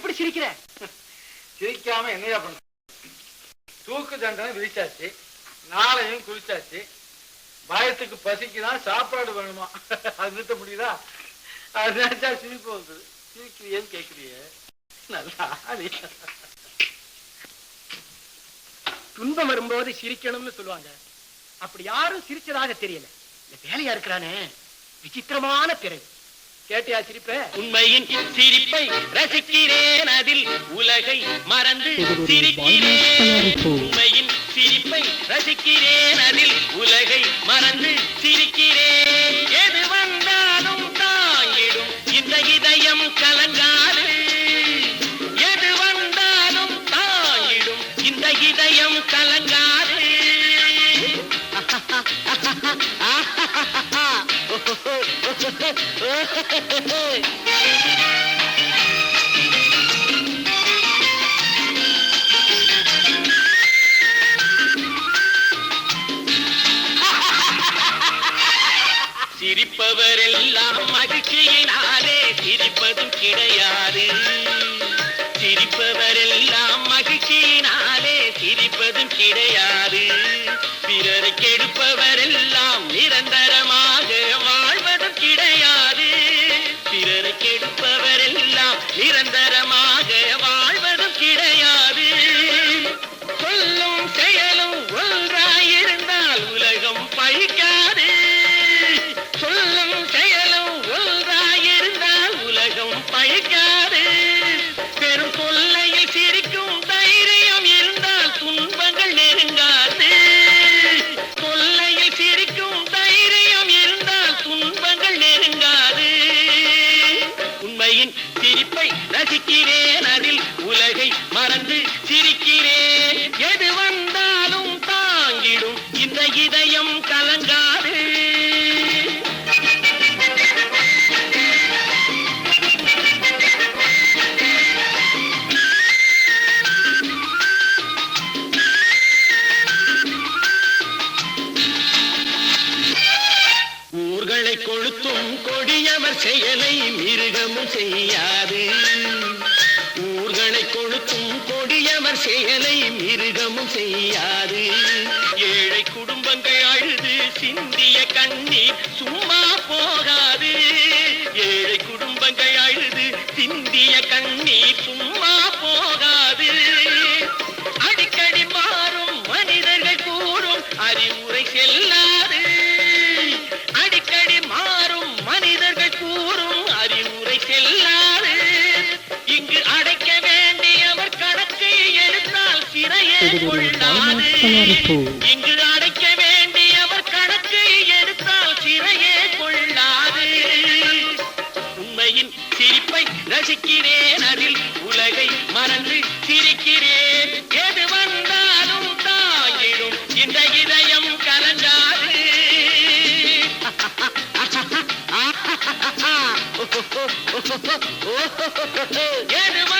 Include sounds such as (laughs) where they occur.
சிரிக்கிற? சிரிக்காம என்னையா பண்ண? தூக்கு தண்டனை விதிச்சாச்சு நாளையும் குளிச்சாச்சு பயத்துக்கு பசிக்குதான் சாப்பாடு வேணுமா? அது நிறுத்த முடியுதா? அது நினைச்சா சிரிப்பு வந்தது. சிரிக்கிறியேன்னு கேக்குறியே நல்லா. துன்பம் வரும்போது சிரிக்கணும்னு சொல்லுவாங்க. அப்படி யாரும் சிரிச்சதாக தெரியல. இந்த வேலையா இருக்கிறானே? விசித்திரமான பிறகு கேட்டியா சிரிப்ப? உண்மையின் சிரிப்பை ரசிக்கிறேன் அதில் உலகை மறந்து சிரிக்கிறேன். உண்மையின் சிரிப்பை ரசிக்கிறேன் அதில் உலகை மறந்து சிரிக்கிறேன். எது வந்தாலும் தாங்கிடும் இந்த இதயம் கலங்காது. எது வந்தாலும் தாங்கிடும் இந்த இதயம் கலங்காது. (laughs) சிரிப்பவரெல்லாம் மகிழ்ச்சியினாலே சிரிப்பதும் கிடையாது. சிரிப்பவரெல்லாம் மகிழ்ச்சியினாலே சிரிப்பதும் கிடையாது. பிறரை கெடுப்பவரெல்லாம் நிரந்தரமாக ரசிக்கிறேன் அதில் உலகை மறந்து சிரிக்கிறேன். எது வந்தாலும் தாங்கிடும். இந்த இதயம் கலங்காது. ஊர்களை கொளுத்தும் கொடியவர் செயலை மிருகமும் செய்ய கொடியவர் செயலை மிருகமும் செய்யாது. ஏழை குடும்பங்கள் அழுது சிந்திய கண்ணீர் சும்மா போகாது. ஏழை குடும்பங்கள் அழுது சிந்திய கண்ணீர் சும்மா போகாது. அடிக்கடி மாறும் மனிதர்கள் கூறும் அறிவுரை செல்லாது. அடிக்கடி மாறும் மனிதர்கள் கூறும் கொள்ளாது இங்கு அடைக்க வேண்டியவர் கணக்கை எடுத்தால் சிறையே கொள்ளாது. உண்மையின் சிரிப்பை ரசிக்கிறேன் அதில் உலகை மறந்து சிரிக்கிறேன். எது வந்தாலும் தாங்கிடும் இந்த இதயம் கலங்காது. (laughs) எது